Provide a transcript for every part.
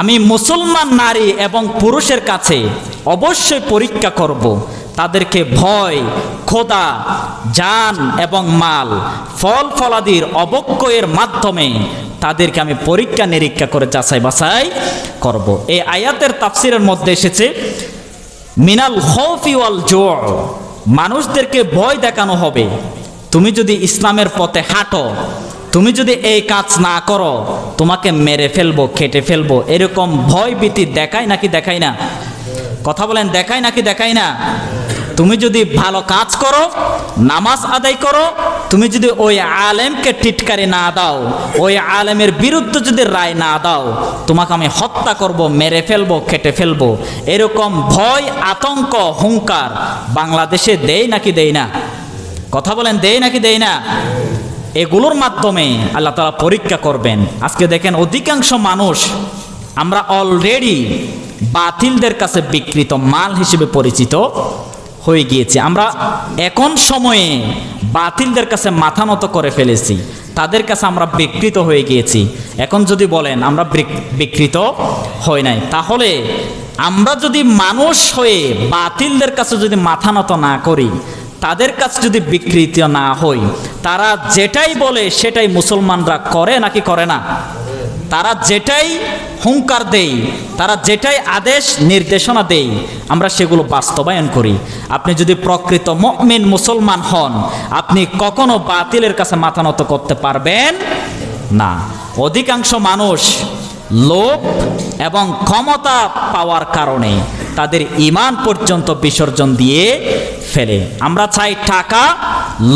আমি মুসলমান নারী এবং পুরুষের কাছে অবশ্যই পরীক্ষা করব। তাদেরকে ভয় খোদা যান এবং মাল, ফল ফলাদির অবক্ষয়ের মাধ্যমে তাদেরকে আমি পরীক্ষা নিরীক্ষা করে যাচাই বাছাই করব। এই আয়াতের তাফসিরের মধ্যে এসেছে, মিনাল খৌফি ওয়াল জোর মানুষদেরকে ভয় দেখানো হবে। তুমি যদি ইসলামের পথে হাঁটো তুমি যদি এই কাজ না করো, তোমাকে মেরে ফেলব, খেটে ফেলব, এরকম ভয় ভীতি দেখায় নাকি দেখাই না? কথা বলেন দেখাই নাকি দেখাই না? তুমি যদি ভালো কাজ করো, নামাজ আদায় করো, তুমি যদি ওই আলেমকে টিটকারি না দাও, ওই আলেমের বিরুদ্ধে যদি রায় না দাও, তোমাকে আমি হত্যা করব, মেরে ফেলব কেটে ফেলব। এরকম ভয়, আতঙ্ক হুঙ্কার বাংলাদেশে দেয় নাকি দেয় না? কথা বলেন, দেয় নাকি দেয় না? এগুলোর মাধ্যমে আল্লাহ তালা পরীক্ষা করবেন। আজকে দেখেন অধিকাংশ মানুষ আমরা অলরেডি বাতিলদের কাছে বিকৃত মাল হিসেবে পরিচিত হয়ে গিয়েছে। আমরা এখন সময়ে বাতিলদের কাছে মাথা নত করে ফেলেছি। তাদের কাছে আমরা বিকৃত হয়ে গিয়েছি। এখন যদি বলেন, আমরা বিকৃত হয় নাই। তাহলে আমরা যদি মানুষ হয়ে বাতিলদের কাছে যদি মাথা নত না করি তাদের কাছে যদি বিকৃত না হই তারা যেটাই বলে সেটাই মুসলমানরা করে নাকি করে না? তারা যেটাই হুঙ্কার দেই তারা যেটাই আদেশ নির্দেশনা দেই আমরা সেগুলো বাস্তবায়ন করি। আপনি যদি প্রকৃত মমিন মুসলমান হন, আপনি কখনো বাতিলের কাছে মাথা নত করতে পারবেন না। অধিকাংশ মানুষ লোভ এবং ক্ষমতা পাওয়ার কারণে তাদের ইমান পর্যন্ত বিসর্জন দিয়ে ফেলে। আমরা চাই টাকা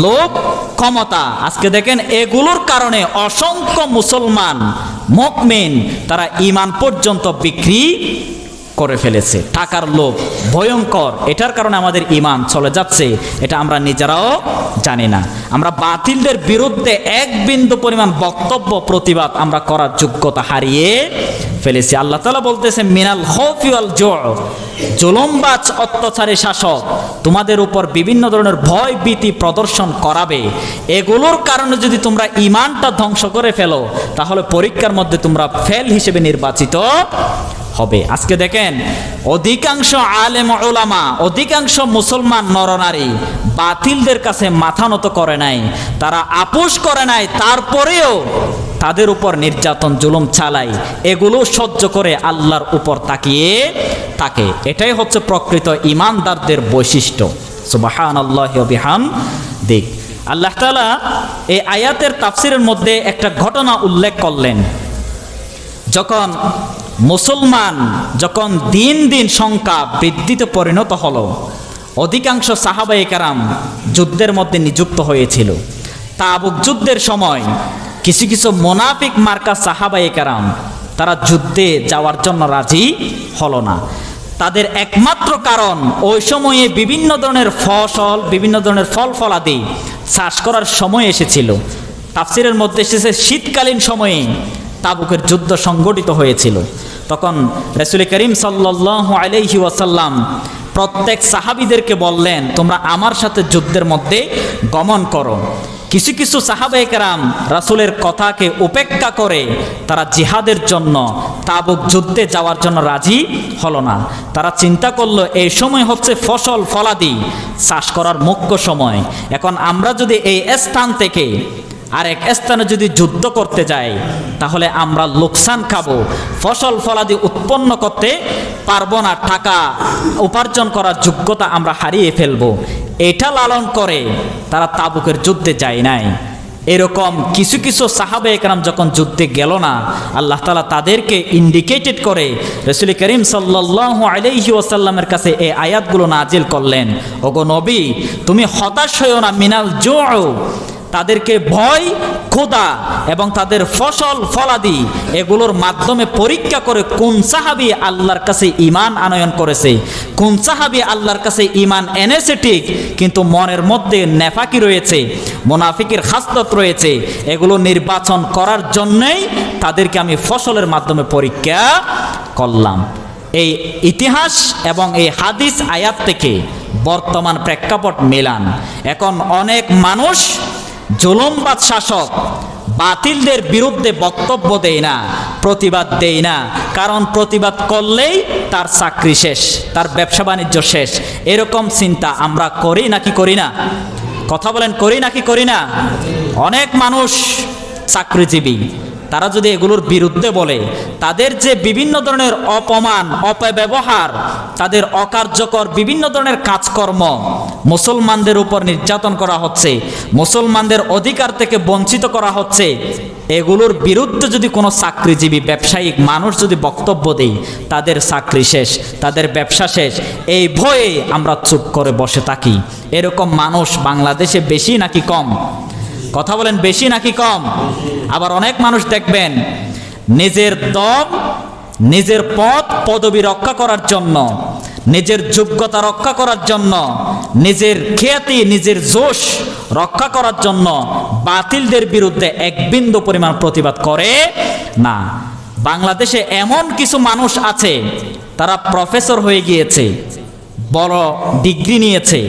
লোক ক্ষমতা। আজকে দেখেন, এগুলোর কারণে অসংখ্য মুসলমান মকমেন তারা ইমান পর্যন্ত বিক্রি করে ফেলেছে। টাকার লোভ ভয়ঙ্কর। এটার কারণে আমাদের ইমান চলে যাচ্ছে। এটা আমরা নিজেরাও জানি না। আমরা বাতিলদের বিরুদ্ধে এক বিন্দু পরিমাণ বক্তব্য, প্রতিবাদ আমরা করার যোগ্যতা হারিয়ে ফেলেছি। আল্লাহ তালা বলতেছে, মিনাল হফিওয়াল জুলম্বাজ, অত্যাচারী শাসক তোমাদের উপর বিভিন্ন ধরনের ভয়, ভীতি প্রদর্শন করাবে। এগুলোর কারণে যদি তোমরা ইমানটা ধ্বংস করে ফেলো, তাহলে পরীক্ষার মধ্যে তোমরা ফেল হিসেবে নির্বাচিত হবে। আজকে দেখেন, অধিকাংশ আলেম ওলামা অধিকাংশ মুসলমান নরনারী বাতিলদের কাছে মাথা নত করে নাই, তারা আপোষ করে নাই, তারপরেও তাদের উপর নির্যাতন, জুলুম চালায়। এগুলো সহ্য করে আল্লাহর উপর তাকিয়ে থাকে। এটাই হচ্ছে প্রকৃত ইমানদারদের বৈশিষ্ট্য। সুবাহান আল্লাহ বিহাম দিক আল্লাহ তালা এই আয়াতের তাফসিরের মধ্যে একটা ঘটনা উল্লেখ করলেন। যখন মুসলমান যখন দিন দিন সংখ্যা বৃদ্ধিতে পরিণত হলো, অধিকাংশ সাহাবাই কারাম যুদ্ধের মধ্যে নিযুক্ত হয়েছিল। তাবুক যুদ্ধের সময় কিছু কিছু মোনাফিক মার্কা সাহাবাই কারাম তারা যুদ্ধে যাওয়ার জন্য রাজি হলো না। তাদের একমাত্র কারণ ওই সময়ে বিভিন্ন ধরনের ফসল, বিভিন্ন ধরনের ফল ফলাদি চাষ করার সময় এসেছিল। তাফসিরের মধ্যে এসেছে শীতকালীন সময়ে তাবুকের যুদ্ধ সংগঠিত হয়েছিল। তখন রসুল করিম সাল্লাহ আলহি ওয়াসাল্লাম প্রত্যেক সাহাবিদেরকে বললেন, তোমরা আমার সাথে যুদ্ধের মধ্যে গমন করো। কিছু কিছু সাহাবাইকেরাম রাসুলের কথাকে উপেক্ষা করে তারা জিহাদের জন্য, তাবুক যুদ্ধে যাওয়ার জন্য রাজি হলো না। তারা চিন্তা করল, এই সময় হচ্ছে ফসল ফলাদি, চাষ করার মুখ্য সময়। এখন আমরা যদি এই স্থান থেকে আর এক স্থানে যদি যুদ্ধ করতে যাই তাহলে আমরা লোকসান খাব, ফসল ফলাদি উৎপন্ন করতে পারব না, টাকা উপার্জন করার যোগ্যতা আমরা হারিয়ে ফেলব। এটা লালন করে তারা তাবুকের যুদ্ধে যায় নাই। এরকম কিছু কিছু সাহাবে একরাম যখন যুদ্ধে গেল না, আল্লাহ তালা তাদেরকে ইন্ডিকেটেড করে, রসুল করিম সাল্লাহ আলহি ওসাল্লামের কাছে এই আয়াতগুলো নাজিল করলেন, ওগো নবী, তুমি হতাশ হয়েও না, মিনাল জো তাদেরকে ভয় খোদা এবং তাদের ফসল, ফলাদি এগুলোর মাধ্যমে পরীক্ষা করে কোন সাহাবি আল্লাহর কাছে ইমান আনয়ন করেছে। কোন সাহাবি আল্লাহর কাছে ইমান এনেছে ঠিক, কিন্তু মনের মধ্যে নেফাকি রয়েছে, মোনাফিকের হাসলত রয়েছে। এগুলো নির্বাচন করার জন্যেই তাদেরকে আমি ফসলের মাধ্যমে পরীক্ষা করলাম। এই ইতিহাস এবং এই হাদিস আয়াত থেকে বর্তমান প্রেক্ষাপট মেলান। এখন অনেক মানুষ জুলুমবাদ শাসক বাতিলদের বিরুদ্ধে বক্তব্য দেই না, প্রতিবাদ দেই না। কারণ প্রতিবাদ করলেই তার চাকরি শেষ, তার ব্যবসা বাণিজ্য শেষ। এরকম চিন্তা আমরা করি নাকি করি না? কথা বলেন, করি নাকি করি না? অনেক মানুষ চাকরিজীবী। তারা যদি এগুলোর বিরুদ্ধে বলে, তাদের যে বিভিন্ন ধরনের অপমান, অপব্যবহার, তাদের অকার্যকর বিভিন্ন ধরনের কাজকর্ম মুসলমানদের উপর নির্যাতন করা হচ্ছে, মুসলমানদের অধিকার থেকে বঞ্চিত করা হচ্ছে, এগুলোর বিরুদ্ধে যদি কোনো চাকরিজীবী, ব্যবসায়িক মানুষ যদি বক্তব্য দেই তাদের চাকরি শেষ, তাদের ব্যবসা শেষ, এই ভয়ে আমরা চুপ করে বসে থাকি। এরকম মানুষ বাংলাদেশে বেশি নাকি কম? কথা বলেন বেশি নাকি কম? আবার অনেক মানুষ দেখবেন, নিজের দম নিজের পদ পদবি রক্ষা করার জন্য, নিজের যোগ্যতা রক্ষা করার জন্য, নিজের খ্যাতি, নিজের জোশ রক্ষা করার জন্য বাতিলদের বিরুদ্ধে এক বিন্দু পরিমাণ প্রতিবাদ করে না। বাংলাদেশে এমন কিছু মানুষ আছে, তারা প্রফেসর হয়ে গিয়েছে, বড় ডিগ্রি নিয়েছে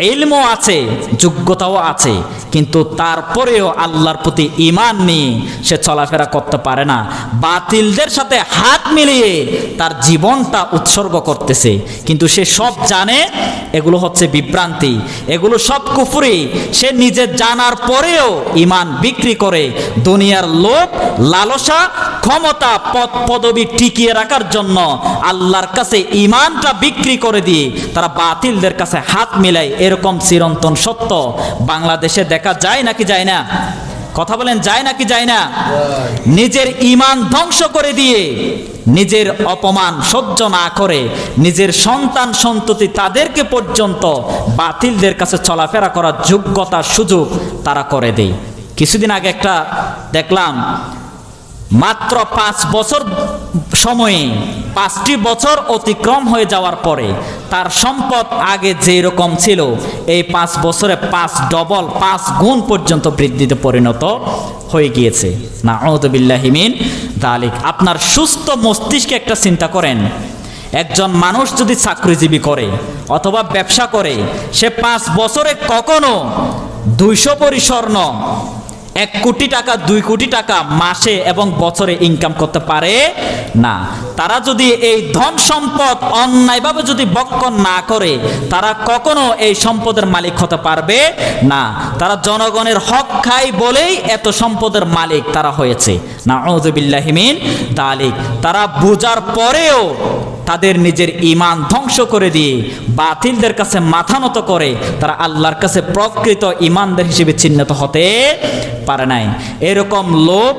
ইলমও আছে, যোগ্যতাও আছে, কিন্তু তারপরেও আল্লাহর প্রতি ইমান নিয়ে সে চলাফেরা করতে পারে না। বাতিলদের সাথে হাত মিলিয়ে তার জীবনটা উৎসর্গ করতেছে। কিন্তু সে সব জানে, এগুলো হচ্ছে বিভ্রান্তি। এগুলো সব কুফুরি। সে নিজে জানার পরেও ইমান বিক্রি করে। দুনিয়ার লোভ, লালসা, ক্ষমতা, পদ, পদবি টিকিয়ে রাখার জন্য আল্লাহর কাছে ইমানটা বিক্রি করে দিয়ে তারা বাতিলদের কাছে হাত মিলায়। এরকম চিরন্তন সত্য বাংলাদেশে দেখা যায় নাকি যায় না? কথা বলেন, যায় নাকি যায় না? নিজের ইমান ধ্বংস করে দিয়ে নিজের অপমান সহ্য না করে নিজের সন্তান সন্ততি তাদেরকে পর্যন্ত বাতিলদের কাছে চলাফেরা করার যোগ্যতা সুযোগ তারা করে দেয়। কিছুদিন আগে একটা দেখলাম মাত্র পাঁচ বছর সময়ে, পাঁচটি বছর অতিক্রম হয়ে যাওয়ার পরে তার সম্পদ আগে যে রকম ছিল, এই পাঁচ বছরে পাঁচ ডবল, পাঁচ গুণ পর্যন্ত বৃদ্ধিতে পরিণত হয়ে গিয়েছে। না অহদবিল্লাহিমিন দালিক। আপনার সুস্থ মস্তিষ্কে একটা চিন্তা করেন, একজন মানুষ যদি চাকরিজীবী করে অথবা ব্যবসা করে, সে পাঁচ বছরে কখনো দুইশো পরি স্বর্ণ এক কোটি টাকা, দুই কোটি টাকা মাসে এবং বছরে ইনকাম করতে পারে না। তারা যদি এই ধন সম্পদ অন্যায়ভাবে যদি বক্ষণ না করে, তারা কখনো এই সম্পদের মালিক হতে পারবে না। তারা জনগণের হক খায় বলেই এত সম্পদের মালিক তারা হয়েছে। না ওজবিল্লাহিমিন তালিক তারা বোঝার পরেও তাদের নিজের ইমান ধ্বংস করে দিয়ে বাতিলদের কাছে মাথা নত করে, তারা আল্লাহর কাছে প্রকৃত ইমানদের হিসেবে চিহ্নিত হতে পারে নাই। এরকম লোভ,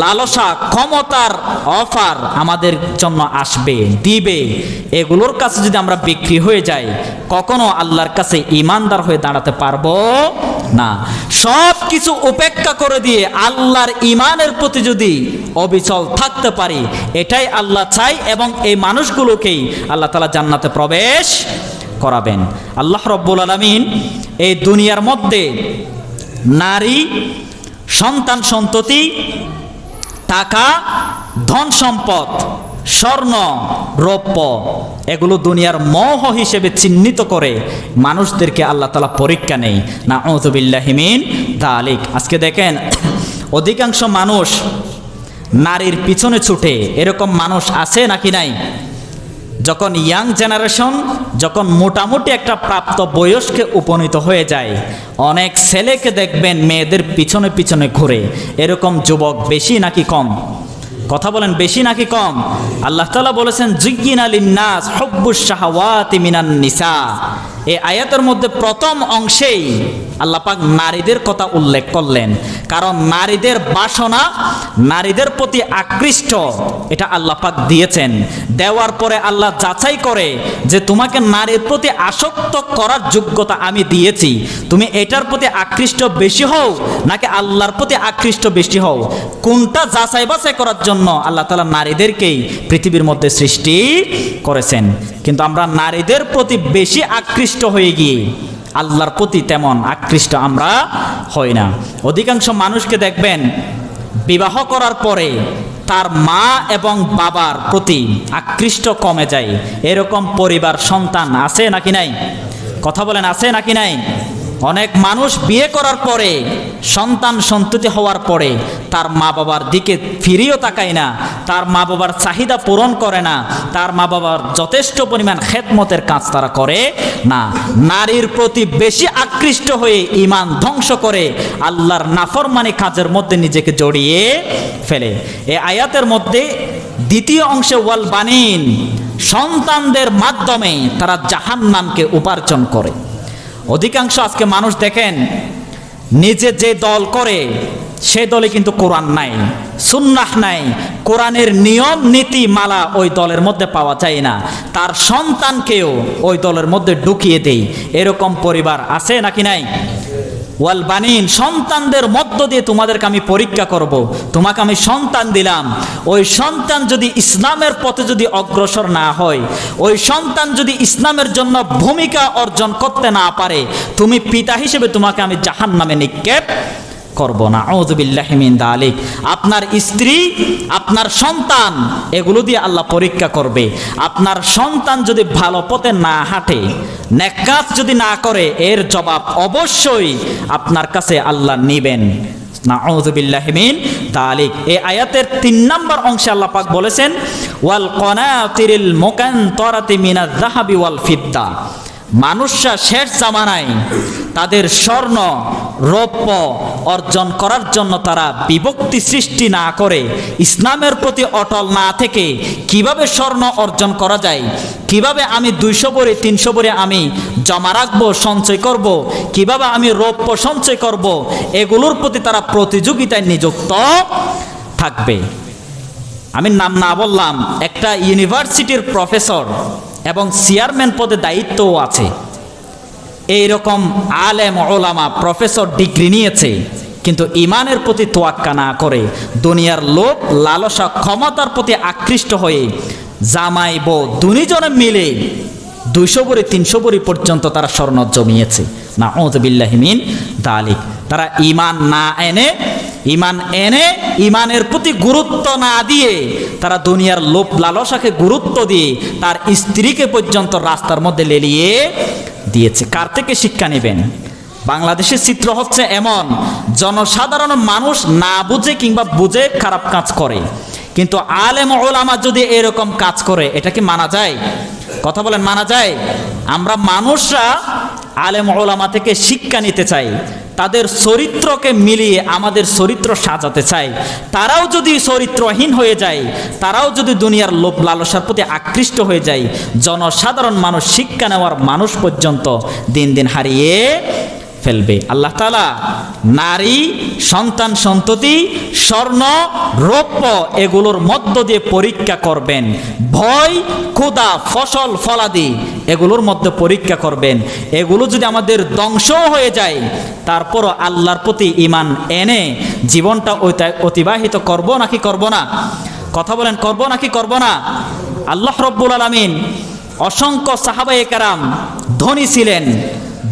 লালসা, ক্ষমতার অফার আমাদের জন্য আসবে, দিবে। এগুলোর কাছে যদি আমরা বিক্রি হয়ে যাই, কখনো আল্লাহর কাছে ইমানদার হয়ে দাঁড়াতে পারব না। সব কিছু উপেক্ষা করে দিয়ে আল্লাহর ইমানের প্রতি যদি অবিচল থাকতে পারি, এটাই আল্লাহ চাই এবং এই মানুষগুলোকেই আল্লাহ তালা জান্নাতে প্রবেশ করাবেন। আল্লাহ রব্বুল আলমিন এই দুনিয়ার মধ্যে নারী সন্তান সন্ততি, টাকা, ধন সম্পদ, স্বর্ণ, রৌপ্য, এগুলো দুনিয়ার মহ হিসেবে চিহ্নিত করে মানুষদেরকে আল্লাহ তালা পরীক্ষা নেই। না অজবিল্লাহিমিন দালিক। আজকে দেখেন, অধিকাংশ মানুষ নারীর পিছনে ছুটে, এরকম মানুষ আছে নাকি নাই? যখন ইয়াং জেনারেশন যখন মোটামুটি একটা প্রাপ্ত বয়সকে উপনীত হয়ে যায়, অনেক ছেলেকে দেখবেন মেয়েদের পিছনে পিছনে ঘুরে। এরকম যুবক বেশি নাকি কম? কথা বলেন, বেশি নাকি কম? আল্লাহ তালা বলেছেন জিজ্ঞিন আলিন্নাস হব্বুস শাহওয়াতি মিনান নিসা। এই আয়াতের মধ্যে প্রথম অংশেই আল্লাহ পাক নারীদের কথা উল্লেখ করলেন। কারণ নারীদের বাসনা, নারীদের প্রতি আকৃষ্ট, এটা আল্লাহ পাক দিয়েছেন। দেওয়ার পরে আল্লাহ যাচাই করে যে তোমাকে নারীর প্রতি আসক্ত করার যোগ্যতা আমি দিয়েছি। তুমি এটার প্রতি আকৃষ্ট বেশি হও নাকি আল্লাহর প্রতি আকৃষ্ট বেশি হও? কোনটা যাচাই বাছাই করার জন্য আল্লাহ তালা নারীদেরকেই পৃথিবীর মধ্যে সৃষ্টি করেছেন। কিন্তু আমরা নারীদের প্রতি বেশি আকৃষ্ট হয়ে গিয়ে আল্লাহর প্রতি তেমন আকৃষ্ট আমরা হই না। অধিকাংশ মানুষকে দেখবেন বিবাহ করার পরে তার মা এবং বাবার প্রতি আকৃষ্ট কমে যায়। এরকম পরিবার সন্তান আছে নাকি নাই? কথা বলেন, আছে নাকি নাই? অনেক মানুষ বিয়ে করার পরে, সন্তান সন্ততি হওয়ার পরে, তার মা বাবার দিকে ফিরিয়েও তাকায় না, তার মা বাবার চাহিদা পূরণ করে না, তার মা বাবার যথেষ্ট পরিমাণ খেদমতের কাজ তারা করে না। নারীর প্রতি বেশি আকৃষ্ট হয়ে ইমান ধ্বংস করে, আল্লাহর নাফরমানি কাজের মধ্যে নিজেকে জড়িয়ে ফেলে। এ আয়াতের মধ্যে দ্বিতীয় অংশে, ওয়াল বানিন, সন্তানদের মাধ্যমে তারা জাহান নামকে উপার্জন করে। অধিকাংশ আজকে মানুষ দেখেন, নিজে যে দল করে, সে দলে কিন্তু কোরআন নাই, সুন্নাহ নাই, কোরআনের নিয়ম নীতি মালা ওই দলের মধ্যে পাওয়া যায় না। তার সন্তানকেও ওই দলের মধ্যে ঢুকিয়ে দেই। এরকম পরিবার আছে নাকি নাই? ওয়াল বানিন, সন্তানদের মধ্য দিয়ে তোমাদেরকে আমি পরীক্ষা করব। তোমাকে আমি সন্তান দিলাম। ওই সন্তান যদি ইসলামের পথে যদি অগ্রসর না হয়, ওই সন্তান যদি ইসলামের জন্য ভূমিকা অর্জন করতে না পারে, তুমি পিতা হিসেবে তোমাকে আমি জাহান নামে নিক্ষেপ করব না। আউযুবিল্লাহি দালিক। আপনার স্ত্রী, আপনার সন্তান, এগুলো দিয়ে আল্লাহ পরীক্ষা করবে। আপনার সন্তান যদি ভালো পথে না হাঁটে নেকাজ যদি না করে, এর জবাব অবশ্যই আপনার কাছে আল্লাহ নেবেন। নাউযুবিল্লাহি মিন দালিক। এই আয়াতের তিন নম্বর অংশে আল্লাহ পাক বলেছেন, ওয়াল কনাতিরিল মুকান্তরাতি মিনাজ যাহাবি ওয়াল ফিদ্দা। মানুষরা শেষ জামানায় তাদের স্বর্ণ, রৌপ্য অর্জন করার জন্য তারা বিভক্তি সৃষ্টি না করে ইসলামের প্রতি অটল না থেকে কীভাবে স্বর্ণ অর্জন করা যায়, কীভাবে আমি দুইশো বরে তিনশো বরে আমি জমা রাখব, সঞ্চয় করব। কীভাবে আমি রৌপ্য সঞ্চয় করব। এগুলোর প্রতি তারা প্রতিযোগিতায় নিযুক্ত থাকবে আমি নাম না বললাম, একটা ইউনিভার্সিটির প্রফেসর এবং চেয়ারম্যান পদে দায়িত্বও আছে। এই রকম আলেম ওলামা প্রফেসর ডিগ্রি নিয়েছে, কিন্তু ইমানের প্রতি তোয়াক্কা না করে দুনিয়ার লোক লালসা, ক্ষমতার প্রতি আকৃষ্ট হয়ে জামাই, বউ দুজনে মিলে দুইশো বড়ি, তিনশো বড়ি পর্যন্ত তারা স্বর্ণ জমিয়েছে। না ওজবিল্লাহিমিন দালিক। তারা ইমান না এনে ইমান এনে ইমানের প্রতি গুরুত্ব না দিয়ে তারা দুনিয়ার লোভ লালসাকে গুরুত্ব দিয়ে তার স্ত্রীকে পর্যন্ত রাস্তার মধ্যে লেলিয়ে দিয়েছে। কার থেকে শিক্ষা নেবেন? বাংলাদেশের চিত্র হচ্ছে এমন, জনসাধারণ মানুষ না বুঝে কিংবা বুঝে খারাপ কাজ করে। কিন্তু আলেম ওলামা যদি এরকম কাজ করে, এটা কি মানা যায়? কথা বলেন, মানা যায়? আমরা মানুষরা আলেম ওলামা থেকে শিক্ষা নিতে চাই, তাদের চরিত্রকে মিলিয়ে আমাদের চরিত্র সাজাতে চাই। তারাও যদি চরিত্রহীন হয়ে যায়, তারাও যদি দুনিয়ার লোভ লালসার প্রতি আকৃষ্ট হয়ে যায়, জনসাধারণ মানুষ শিক্ষা নেওয়ার মানুষ পর্যন্ত দিন দিন হারিয়ে ফেলবে। আল্লাহ তালা নারী, সন্তান, সন্ততি, স্বর্ণ, রৌপ্য এগুলোর মধ্য দিয়ে পরীক্ষা করবেন। ভয় ক্ষুদা ফসল, ফলাদি এগুলোর মধ্যে পরীক্ষা করবেন। এগুলো যদি আমাদের ধ্বংস হয়ে যায়, তারপরও আল্লাহর প্রতি ইমান এনে জীবনটা অতিবাহিত করব নাকি করব না? কথা বলেন, করব নাকি করব না? আল্লাহ রব্বুল আলমিন অসংখ্য সাহাবায়ে কারাম ধনী ছিলেন।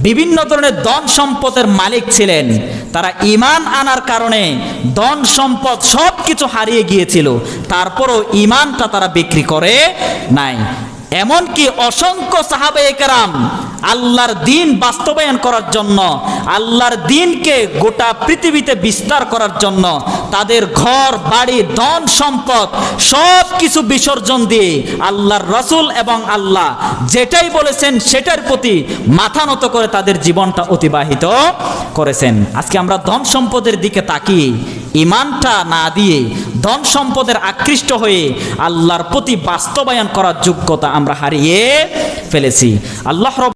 বিভিন্ন ধরনের ধন সম্পদের মালিক ছিলেন। তারা ইমান আনার কারণে ধন সম্পদ সব কিছু হারিয়ে গিয়েছিল। তারপরও ইমানটা তারা বিক্রি করে নাই। এমনকি অসংখ্য সাহাবে একরাম আল্লাহর দিন বাস্তবায়ন করার জন্য, আল্লাহর দিনকে গোটা পৃথিবীতে বিস্তার করার জন্য, তাদের ঘর, বাড়ি, ধন, সম্পদ সব কিছু বিসর্জন দিয়ে আল্লাহর রসুল এবং আল্লাহ যেটাই বলেছেন সেটার প্রতি মাথা নত করে তাদের জীবনটা অতিবাহিত করেছেন। আজকে আমরা ধন সম্পদের দিকে তাকিয়ে ইমানটা না দিয়ে, ধন সম্পদের আকৃষ্ট হয়ে আল্লাহর প্রতি বাস্তবায়ন করার যোগ্যতা আমরা হারিয়ে ফেলেছি। আল্লাহ রব